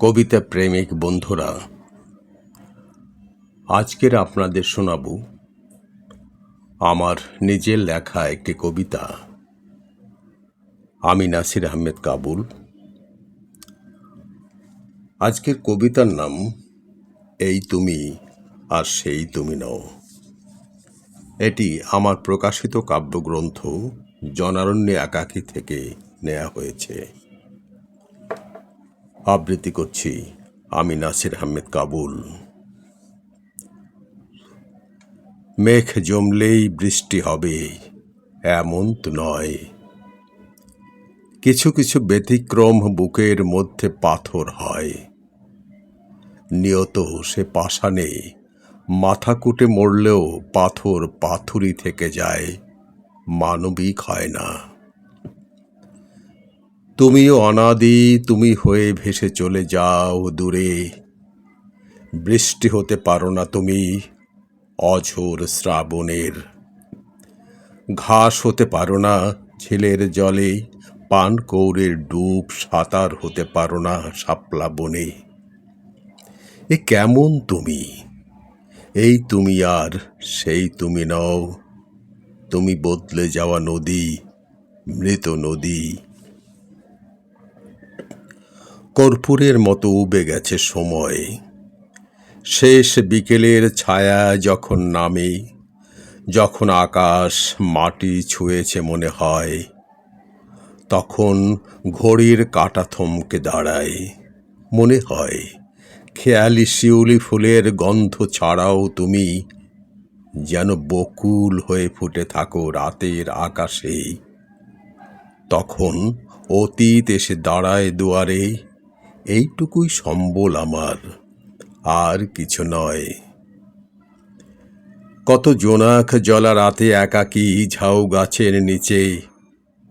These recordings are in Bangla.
কবিতা প্রেমিক বন্ধুরা, আজকের আপনাদের শোনাব আমার নিজের লেখা একটি কবিতা। আমি নাসির আহমেদ কাবুল। আজকের কবিতার নাম, এই তুমি আর সেই তুমি নও। এটি আমার প্রকাশিত কাব্যগ্রন্থ জনারণ্য একাকী থেকে নেওয়া হয়েছে। আবৃত্তি করছি আমি নাসির আহমেদ কাবুল। মেঘ জমলেই বৃষ্টি হবে, এমন তো নয়। কিছু কিছু ব্যতিক্রম বুকের মধ্যে পাথর হয়। নিয়ত সে পাষাণে মাথা কুটে মরলেও পাথর পাথুরি থেকে যায়, মানবিক হয় না। তুমিও অনাদি, তুমি হয়ে ভেসে চলে যাও দূরে। বৃষ্টি হতে পারো না তুমি, অঝোর শ্রাবণের। ঘাস হতে পারো না ঝিলের জলে পান কৌরের ডুব সাঁতার হতে পারো না শাপলা বনে। এ কেমন তুমি? এই তুমি আর সেই তুমি নও। তুমি বদলে যাওয়া নদী, মৃত নদী। কর্পূরের মতো উবে গেছে সময়। শেষ বিকেলের ছায়া যখন নামে, যখন আকাশ মাটি ছুঁয়েছে মনে হয়, তখন ঘড়ির কাটা থমকে দাঁড়ায়। মনে হয়, খেয়ালি শিউলি ফুলের গন্ধ ছাড়াও তুমি যেন বকুল হয়ে ফুটে থাকো রাতের আকাশে। তখন অতীত এসে দাঁড়ায় দুয়ারে এইটুকুই সম্বল আমার, আর কিছু নয়। কত জোনাক জলা রাতে একাকী ঝাউ গাছের নিচে,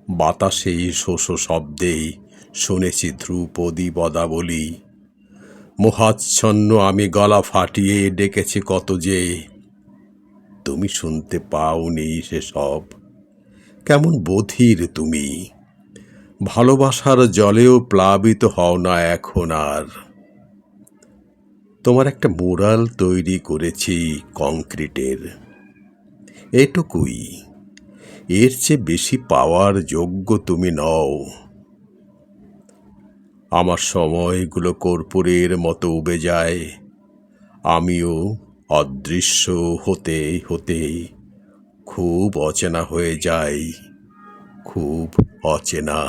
বাতাসে শোষ শব্দে শুনেছি ধ্রুপদী বদাবলী মোহাচ্ছন্ন আমি গলা ফাটিয়ে ডেকেছি কত যে, তুমি শুনতে পাওনি সেসব, কেমন বধির তুমি। ভালোবাসার জলেও প্লাবিত হও না এখন আর। তোমার একটা মোরাল তৈরি করেছি কংক্রিটের। এটুকুই। এর চেয়ে বেশি পাওয়ার যোগ্য তুমি নও। আমার সময়গুলো কর্পূরের মতো উবে যায়। আমিও অদৃশ্য হতে হতে খুব অচেনা হয়ে যাই। খুব অচেনা।